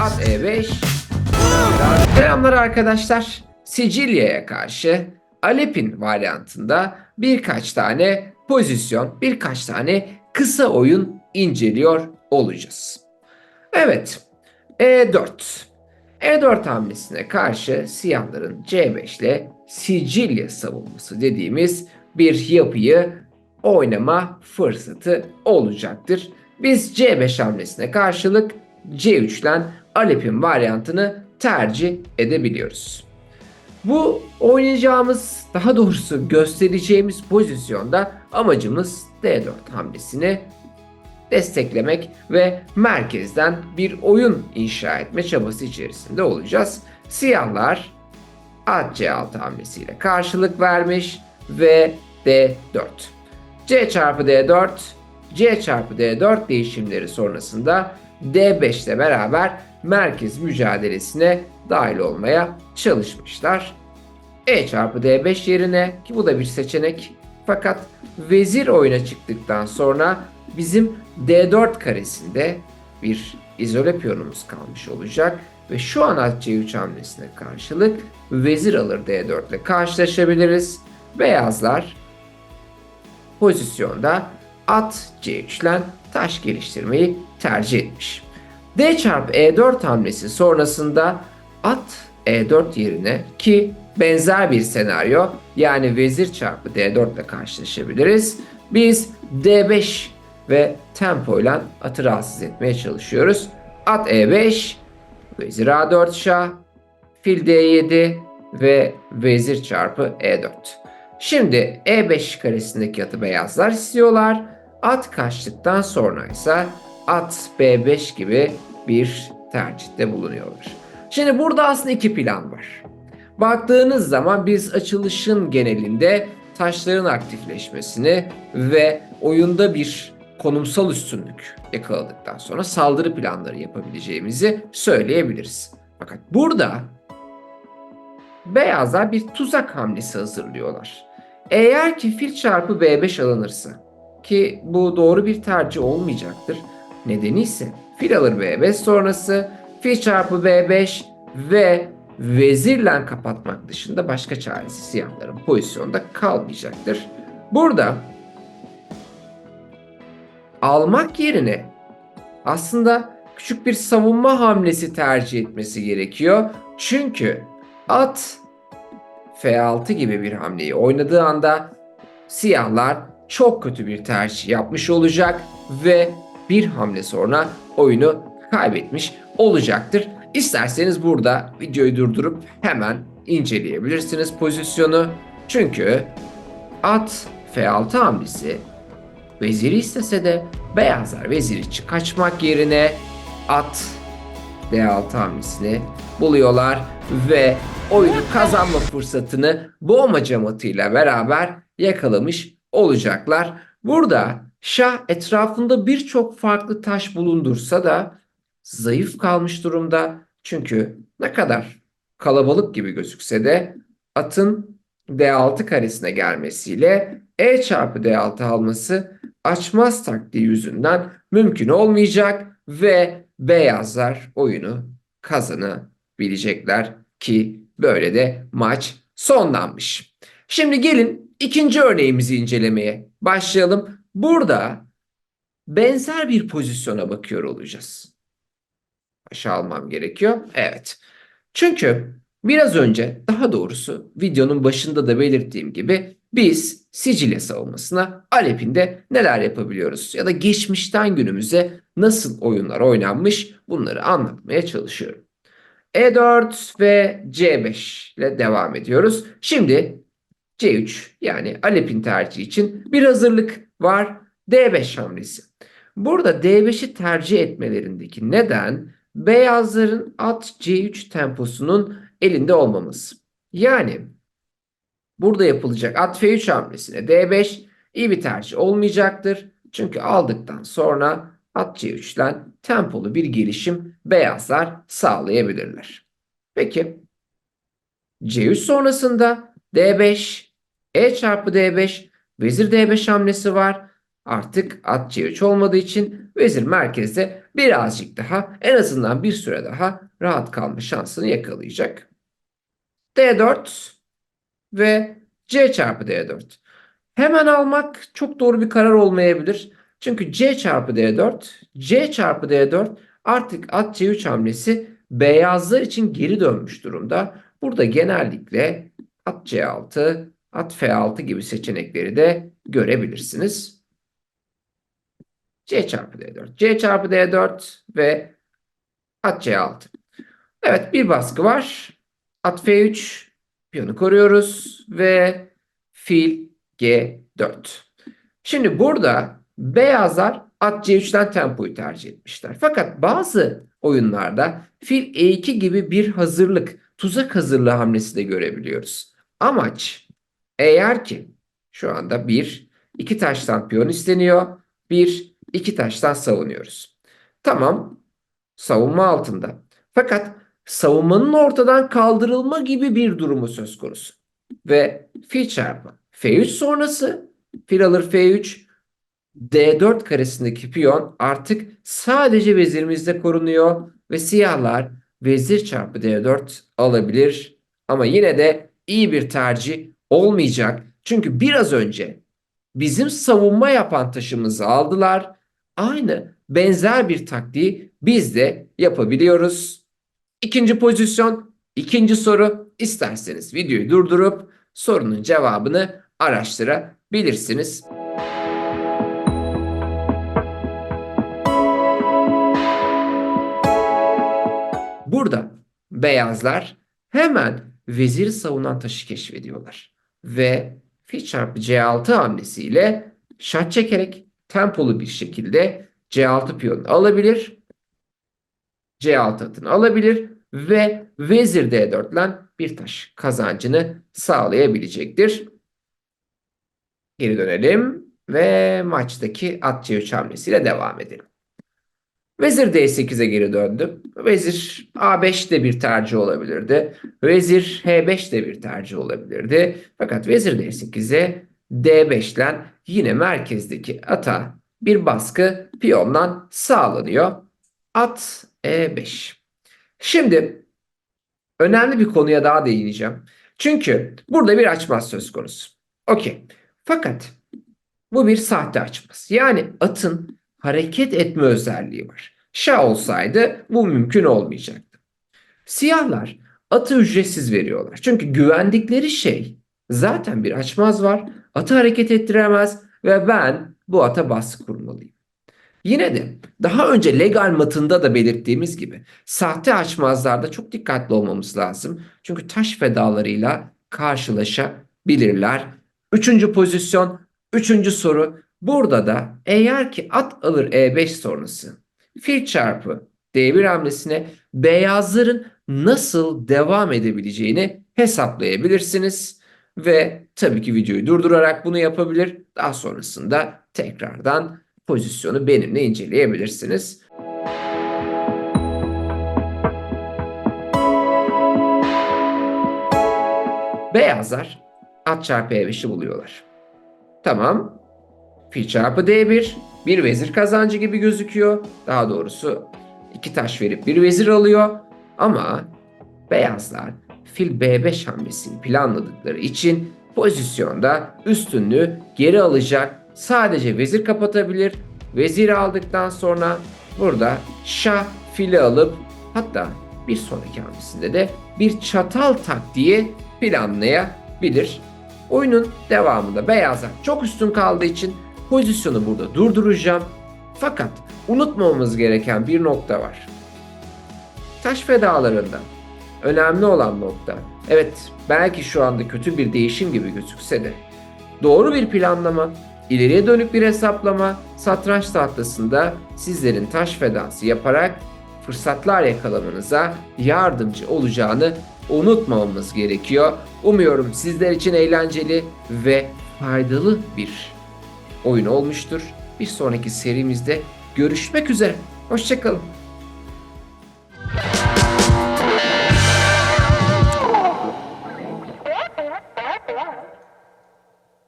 At E5. Selamlar arkadaşlar. Sicilya'ya karşı Alep'in varyantında birkaç tane pozisyon, birkaç tane kısa oyun inceliyor olacağız. Evet. E4. E4 hamlesine karşı siyahların C5 ile Sicilya savunması dediğimiz bir yapıyı oynama fırsatı olacaktır. Biz C5 hamlesine karşılık C3'ten Alep'in varyantını tercih edebiliyoruz. Bu oynayacağımız, daha doğrusu göstereceğimiz pozisyonda amacımız D4 hamlesini desteklemek ve merkezden bir oyun inşa etme çabası içerisinde olacağız. Siyahlar at C6 hamlesiyle karşılık vermiş ve D4. C çarpı D4, C çarpı D4 değişimleri sonrasında D5 ile beraber merkez mücadelesine dahil olmaya çalışmışlar. E çarpı D5 yerine ki bu da bir seçenek fakat vezir oyuna çıktıktan sonra bizim D4 karesinde bir izole piyonumuz kalmış olacak ve şu an at C3 hamlesine karşılık vezir alır D4 ile karşılaşabiliriz. Beyazlar pozisyonda at C3 ile taş geliştirmeyi tercih etmiş. D çarpı E4 hamlesi sonrasında at E4 yerine ki benzer bir senaryo yani vezir çarpı D4 ile karşılaşabiliriz. Biz D5 ve tempo ile atı rahatsız etmeye çalışıyoruz. At E5, vezir A4 şah, fil D7 ve vezir çarpı E4. Şimdi E5 karesindeki atı beyazlar istiyorlar. At kaçtıktan sonra ise at B5 gibi bir tercihte bulunuyorlar. Şimdi burada aslında iki plan var. Baktığınız zaman biz açılışın genelinde taşların aktifleşmesini ve oyunda bir konumsal üstünlük yakaladıktan sonra saldırı planları yapabileceğimizi söyleyebiliriz. Fakat burada beyazlar bir tuzak hamlesi hazırlıyorlar. Eğer ki fil çarpı B5 alınırsa ki bu doğru bir tercih olmayacaktır. Nedeni ise fil alır B5 sonrası fil çarpı B5 ve vezirle kapatmak dışında başka çaresi siyahların pozisyonda kalmayacaktır. Burada almak yerine aslında küçük bir savunma hamlesi tercih etmesi gerekiyor. Çünkü at F6 gibi bir hamleyi oynadığı anda siyahlar çok kötü bir tercih yapmış olacak ve bir hamle sonra oyunu kaybetmiş olacaktır. İsterseniz burada videoyu durdurup hemen inceleyebilirsiniz pozisyonu. Çünkü at F6 hamlesi veziri istese de beyazlar veziri kaçmak yerine at D6 hamlesini buluyorlar ve oyunu kazanma fırsatını boğma camatıyla beraber yakalamış olacaklar. Burada şah etrafında birçok farklı taş bulundursa da zayıf kalmış durumda. Çünkü ne kadar kalabalık gibi gözükse de atın D6 karesine gelmesiyle E çarpı D6 alması açmaz taktiği yüzünden mümkün olmayacak ve beyazlar oyunu kazanabilecekler ki böyle de maç sonlanmış. Şimdi gelin ikinci örneğimizi incelemeye başlayalım. Burada benzer bir pozisyona bakıyor olacağız. Aşağı almam gerekiyor. Evet. Çünkü biraz önce daha doğrusu videonun başında da belirttiğim gibi biz Sicilya savunmasına Alep'in de neler yapabiliyoruz ya da geçmişten günümüze nasıl oyunlar oynanmış bunları anlatmaya çalışıyorum. E4 ve C5 ile devam ediyoruz. Şimdi C3 yani Alep'in tercihi için bir hazırlık var. D5 hamlesi. Burada D5'i tercih etmelerindeki neden beyazların at C3 temposunun elinde olmaması. Yani burada yapılacak at F3 hamlesine D5 iyi bir tercih olmayacaktır. Çünkü aldıktan sonra at C3'ten tempolu bir gelişim beyazlar sağlayabilirler. Peki C3 sonrasında D5 E çarpı D5 vezir D5 hamlesi var. Artık at C3 olmadığı için vezir merkezde birazcık daha en azından bir süre daha rahat kalma şansını yakalayacak. D4 ve C çarpı D4. Hemen almak çok doğru bir karar olmayabilir. Çünkü C çarpı D4, C çarpı D4 artık at C3 hamlesi beyazlar için geri dönmüş durumda. Burada genellikle at C6, at F6 gibi seçenekleri de görebilirsiniz. C çarpı D4, C çarpı D4 ve at C6. Evet bir baskı var. At F3, piyonu koruyoruz ve fil G4. Şimdi burada beyazlar at C3'ten tempoyu tercih etmişler. Fakat bazı oyunlarda fil E2 gibi bir hazırlık, tuzak hazırlığı hamlesi de görebiliyoruz. Amaç eğer ki şu anda bir, iki taştan piyon isteniyor. Bir, iki taştan savunuyoruz. Tamam, savunma altında. Fakat savunmanın ortadan kaldırılma gibi bir durumu söz konusu. Ve fil çarpı F3 sonrası fil alır F3 D4 karesindeki piyon artık sadece vezirimizde korunuyor ve siyahlar vezir çarpı D4 alabilir. Ama yine de iyi bir tercih olmayacak. Çünkü biraz önce bizim savunma yapan taşımızı aldılar. Aynı benzer bir taktiği biz de yapabiliyoruz. İkinci pozisyon, ikinci soru. İsterseniz videoyu durdurup sorunun cevabını araştırabilirsiniz. Beyazlar hemen vezir savunan taşı keşfediyorlar. Ve fil çarpı C6 hamlesiyle şah çekerek tempolu bir şekilde C6 piyonu alabilir. C6 atını alabilir ve vezir D4 ile bir taş kazancını sağlayabilecektir. Geri dönelim ve maçtaki at C3 hamlesiyle devam edelim. Vezir D8'e geri döndüm. Vezir A5 de bir tercih olabilirdi. Vezir H5 de bir tercih olabilirdi. Fakat Vezir D8'e D5 ile yine merkezdeki ata bir baskı piyondan sağlanıyor. At E5. Şimdi önemli bir konuya daha değineceğim. Çünkü burada bir açmaz söz konusu. Okey. Fakat bu bir sahte açmaz. Yani atın hareket etme özelliği var. Şah olsaydı bu mümkün olmayacaktı. Siyahlar atı ücretsiz veriyorlar. Çünkü güvendikleri şey zaten bir açmaz var. Atı hareket ettiremez ve ben bu ata baskı kurmalıyım. Yine de daha önce legal matında da belirttiğimiz gibi sahte açmazlarda çok dikkatli olmamız lazım. Çünkü taş fedalarıyla karşılaşabilirler. Üçüncü pozisyon, üçüncü soru. Burada da eğer ki at alır E5 sonrası fil çarpı D1 hamlesine beyazların nasıl devam edebileceğini hesaplayabilirsiniz. Ve tabii ki videoyu durdurarak bunu yapabilir. Daha sonrasında tekrardan pozisyonu benimle inceleyebilirsiniz. Beyazlar at çarpı E5'i buluyorlar. Tamam. Fil çarpı D1 bir vezir kazancı gibi gözüküyor. Daha doğrusu iki taş verip bir vezir alıyor. Ama beyazlar fil B5 hamlesini planladıkları için pozisyonda üstünlüğü geri alacak. Sadece vezir kapatabilir. Vezir aldıktan sonra burada şah fili alıp hatta bir sonraki hamlesinde de bir çatal taktiği planlayabilir. Oyunun devamında beyazlar çok üstün kaldığı için pozisyonu burada durduracağım. Fakat unutmamamız gereken bir nokta var. Taş fedalarında önemli olan nokta. Evet belki şu anda kötü bir değişim gibi gözükse de doğru bir planlama, ileriye dönük bir hesaplama satranç tahtasında sizlerin taş fedası yaparak fırsatlar yakalamanıza yardımcı olacağını unutmamamız gerekiyor. Umuyorum sizler için eğlenceli ve faydalı bir oyun olmuştur. Bir sonraki serimizde görüşmek üzere. Hoşçakalın.